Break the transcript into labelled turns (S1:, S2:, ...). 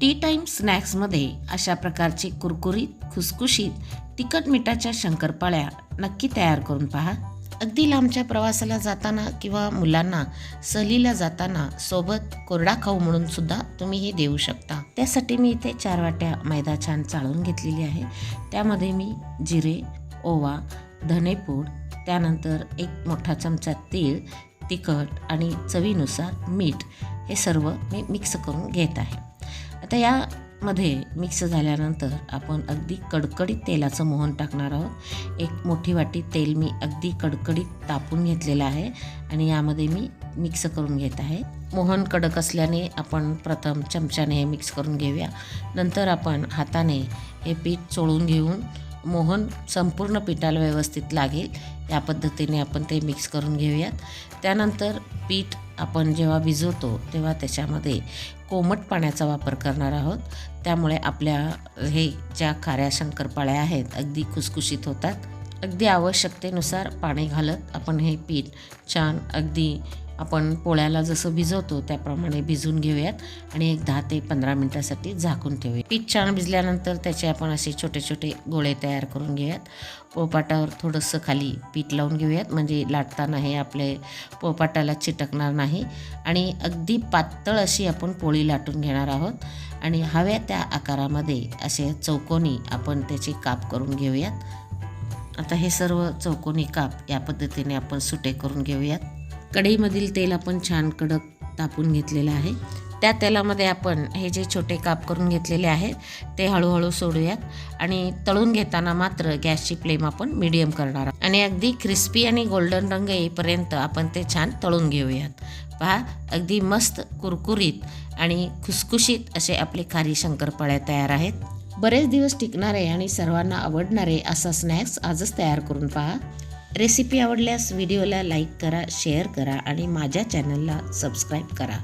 S1: T time स्नॅक्समध्ये अशा प्रकारचे कुरकुरीत खुसखुशीत तिखट मिठाच्या शंकरपाळ्या नक्की तयार करून पहा. अगदी लांबच्या प्रवासाला जाताना किंवा मुलांना सहलीला जाताना सोबत कोरडा खाऊ म्हणून सुद्धा तुम्ही हे देऊ शकता. त्यासाठी मी इथे चार वाट्या मैदा छान चाळून घेतलेली आहे. त्यामध्ये मी जिरे ओवा धनेपूड त्यानंतर एक मोठा चमचा तीळ तिखट आणि चवीनुसार मीठ हे सर्व मी मिक्स करून घेत आहे. आता यामध्ये मिक्स झाल्यानंतर आपण अगदी कडकडीत तेलाचं मोहन टाकणार आहोत. एक मोठी वाटी तेल मी अगदी कडकडीत तापून घेतलेलं आहे आणि यामध्ये मी मिक्स करून घेत आहे. मोहन कडक असल्याने आपण प्रथम चमच्याने हे मिक्स करून घेऊया. नंतर आपण हाताने हे पीठ चोळून घेऊन मोहन संपूर्ण पिठाला व्यवस्थित लागेल. या पद्धतीने आपण ते मिक्स करून घेऊयात. त्यानंतर पीठ आपण जेव्हा भिजवतो तेव्हा त्याच्यामध्ये कोमट पाण्याचा वापर करणार आहोत. त्यामुळे आपल्या हे ज्या खाऱ्या शंकरपाळ्या आहेत अगदी खुसखुशीत होतात. अगदी आवश्यकतेनुसार पाणी घालत आपण हे पीठ छान अगदी आपण पोळ्याला जसं भिजवतो त्याप्रमाणे भिजून घेऊयात आणि एक दहा ते पंधरा मिनटासाठी झाकून ठेवूया पीठ छान भिजल्यानंतर त्याचे आपण असे छोटे छोटे गोळे तयार करून घेऊयात. पोळपाटावर थोडंसं खाली पीठ लावून घेऊयात म्हणजे लाटताना हे आपले पोळपाटाला चिटकणार नाही. आणि अगदी पातळ अशी आपण पोळी लाटून घेणार आहोत. आणि हव्या त्या आकारामध्ये असे चौकोनी आपण त्याचे काप करून घेऊयात. आता हे सर्व चौकोनी काप या पद्धतीने आपण सुटे करून घेऊयात. कढईमधील तेल आपण छान कडक तापून घेतलेलं आहे. त्या तेलामध्ये आपण हे जे छोटे काप करून घेतलेले आहेत ते हळूहळू सोडूयात आणि तळून घेताना मात्र गॅसची फ्लेम आपण मिडियम करणार आहोत. आणि अगदी क्रिस्पी आणि गोल्डन रंग येईपर्यंत आपण ते छान तळून घेऊयात. पहा अगदी मस्त कुरकुरीत आणि खुसखुशीत असे आपले खारी शंकरपाळ्या तयार आहेत. बरेच दिवस टिकणारे आणि सर्वांना आवडणारे असा स्नॅक्स आजच तयार करून पहा. रेसिपी आवडल्यास व्हिडिओला लाईक करा शेअर करा आणि माझ्या चॅनलला सबस्क्राईब करा.